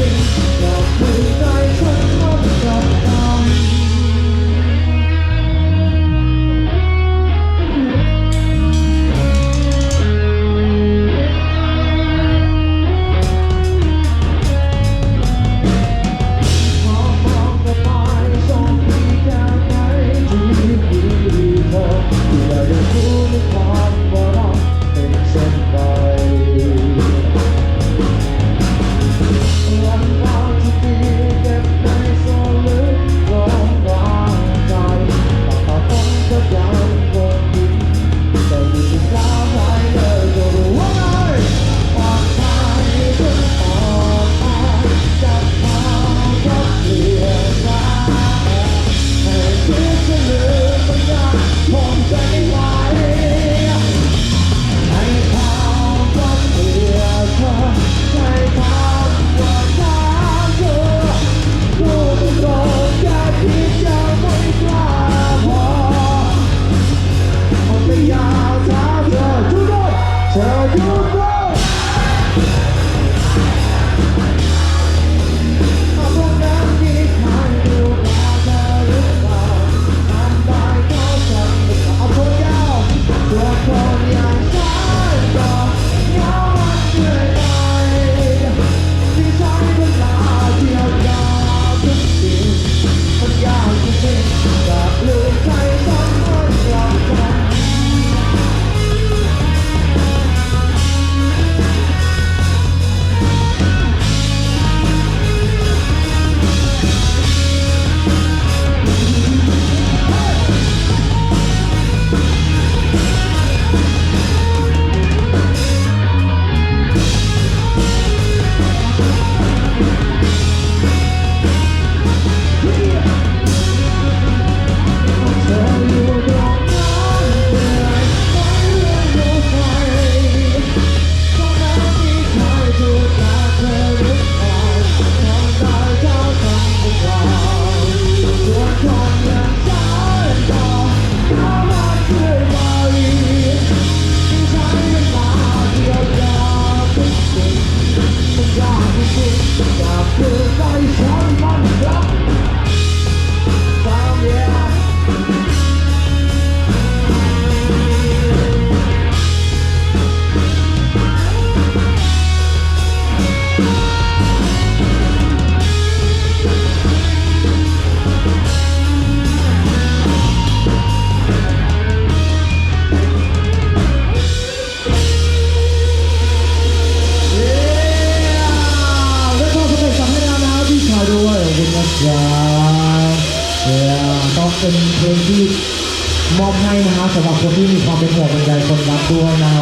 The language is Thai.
baby. Thank you. เป็นเพลงที่มอบให้นะฮะสำหรับคนที่มีความเป็นห่วงเป็นใยคนรักด้วยนะครั